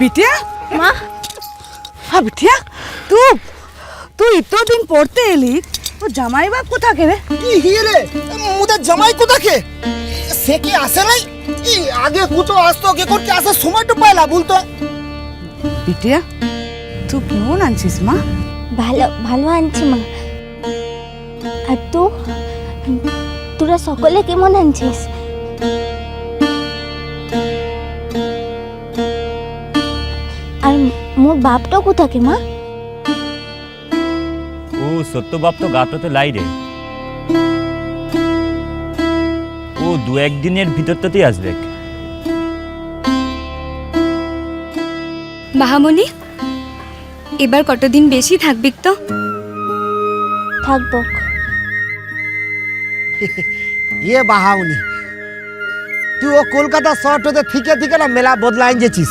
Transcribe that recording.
বিটিয়া? মা? হ্যাঁ বিটিয়া তুই তুই পড়তে এলি জামাই কোথাকে রে? কি জামাই কোথাকে? সে কি আসে নাই? আগে কুতো আসতো কে করতে আসে সময়টা পাইলা বলতো। বিটিয়া তুই কেমন আনছিস মা? ভালো ভালো আনছি মা। আর তুই তোরা সকলে কেমন আনছিস? আর মোর বাপটাও কোথাকে মা? ও সত্যবাপ তো গাটোতে লাই রে। ও দু একদিনের ভিতরটাতেই আসবে। বাহামণি এবার কতদিন বেশি থাকবি তো? থাকব ইয়ে বাহাউনি তুই ও কলকাতা শহরটাতে থেকে থেকে না মেলা বদলাইন যেছিস।